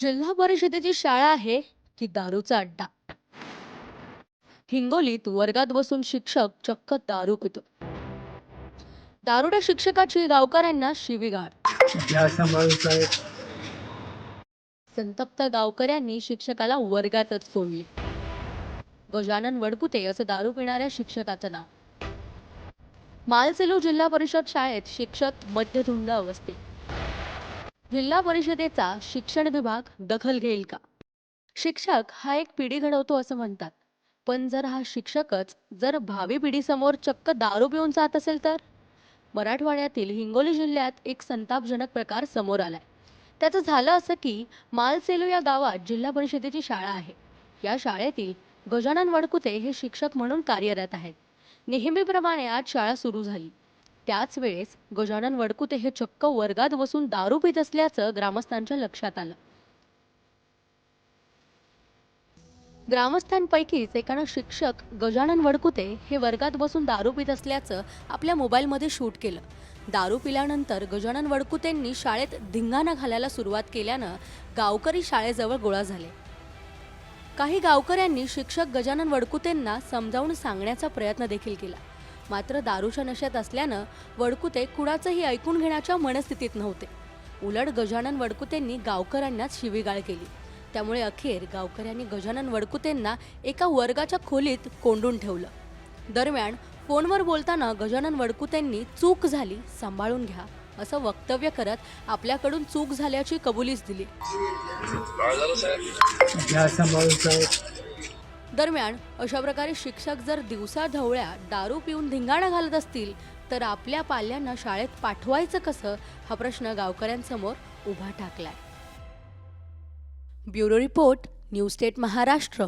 जिल्हा परिषदेची शाळा आहे की दारूचा अड्डा. हिंगोलीत वर्गात बसून शिक्षक चक्क दारू पितो. दारुड्या शिक्षकाची गावकऱ्यांना शिवीगाळ. संतप्त गावकऱ्यांनी शिक्षकाला वर्गातच सोडले. गजानन वडकुते असं दारू पिणाऱ्या शिक्षकाचं नाव. मालसेलू जिल्हा परिषद शाळेत शिक्षक मध्यधुंद अवस्थेत. जिल्हा परिषदेचा शिक्षण विभाग दखल घेईल का? शिक्षक हा एक पिढी घडवतो असं म्हणतात. पण जर हा शिक्षकच जर भावी पिढीसमोर चक्क दारू पिऊन जात असेल तर? मराठवाड्यातील हिंगोली जिल्ह्यात एक संतापजनक प्रकार समोर आलाय. त्याचं झालं असं की मालसेलू या गावात जिल्हा परिषदेची शाळा आहे. या शाळेतील गजानन वडकुते हे शिक्षक म्हणून कार्यरत आहेत. नेहमीप्रमाणे आज शाळा सुरू झाली. त्याच वेळेस गजानन वडकुते हे चक्क वर्गात बसून दारू पित असल्याचं ग्रामस्थांच्या लक्षात आलं. ग्रामस्थांपैकीच एकानं शिक्षक गजानन वडकुते हे वर्गात बसून दारू पित असल्याचं आपल्या मोबाईलमध्ये शूट केलं. दारू पिल्यानंतर गजानन वडकुतेंनी शाळेत धिंगाणा घालायला सुरुवात केल्यानं गावकरी शाळेजवळ गोळा झाले. काही गावकऱ्यांनी शिक्षक गजानन वडकुतेंना समजावून सांगण्याचा प्रयत्न देखील केला. मात्र दारूच्या नशेत असल्यानं वडकुते कुणाचंही ऐकून घेण्याच्या मनस्थितीत नव्हते. उलट गजानन वडकुतेंनी गावकऱ्यांनाच शिवीगाळ केली. त्यामुळे अखेर गावकऱ्यांनी गजानन वडकुतेंना एका वर्गाच्या खोलीत कोंडून ठेवलं. दरम्यान फोनवर बोलताना गजानन वडकुतेंनी चूक झाली सांभाळून घ्या असं वक्तव्य करत आपल्याकडून चूक झाल्याची कबुलीच दिली. घ्या सांभाळून साहेब दरम्यान अशा प्रकारे शिक्षक जर दिवसा ढवळ्या दारू पिऊन धिंगाणा घालत असतील तर आपल्या पाल्यांना शाळेत पाठवायचं कसं हा प्रश्न गावकऱ्यांसमोर उभा ठाकलाय. Bureau report new state Maharashtra.